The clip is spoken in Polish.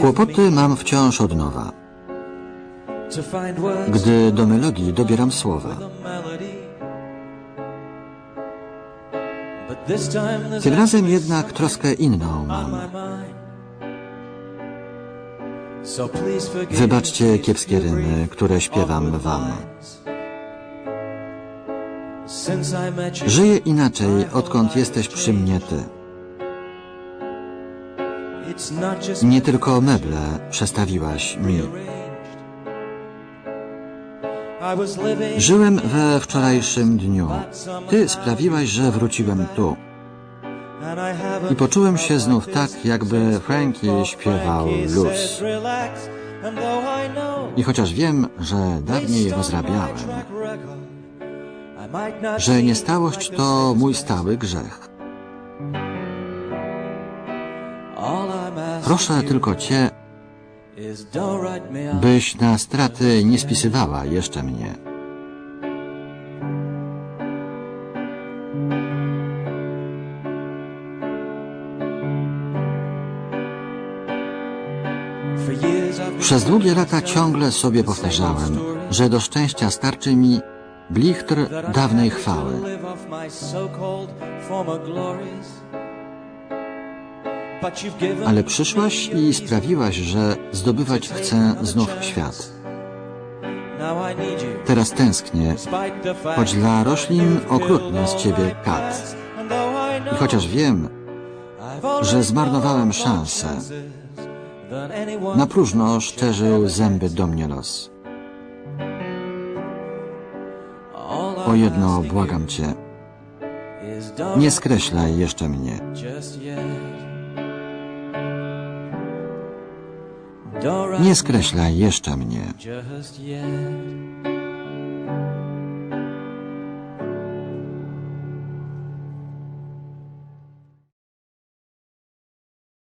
Kłopoty mam wciąż od nowa, gdy do melodii dobieram słowa. Tym razem jednak troskę inną mam. Wybaczcie kiepskie rymy, które śpiewam wam. Żyję inaczej, odkąd jesteś przy mnie ty. Nie tylko meble przestawiłaś mi. Żyłem we wczorajszym dniu. Ty sprawiłaś, że wróciłem tu. I poczułem się znów tak, jakby Frankie śpiewał blues. I chociaż wiem, że dawniej rozrabiałem, że niestałość to mój stały grzech. Proszę tylko Cię, byś na straty nie spisywała jeszcze mnie. Przez długie lata ciągle sobie powtarzałem, że do szczęścia starczy mi blichtr dawnej chwały. Ale przyszłaś i sprawiłaś, że zdobywać chcę znów świat. Teraz tęsknię, choć dla roślin okrutny z ciebie kat. I chociaż wiem, że zmarnowałem szansę, na próżno szczerzył zęby do mnie los. O jedno błagam cię, nie skreślaj jeszcze mnie. Nie skreślaj jeszcze mnie.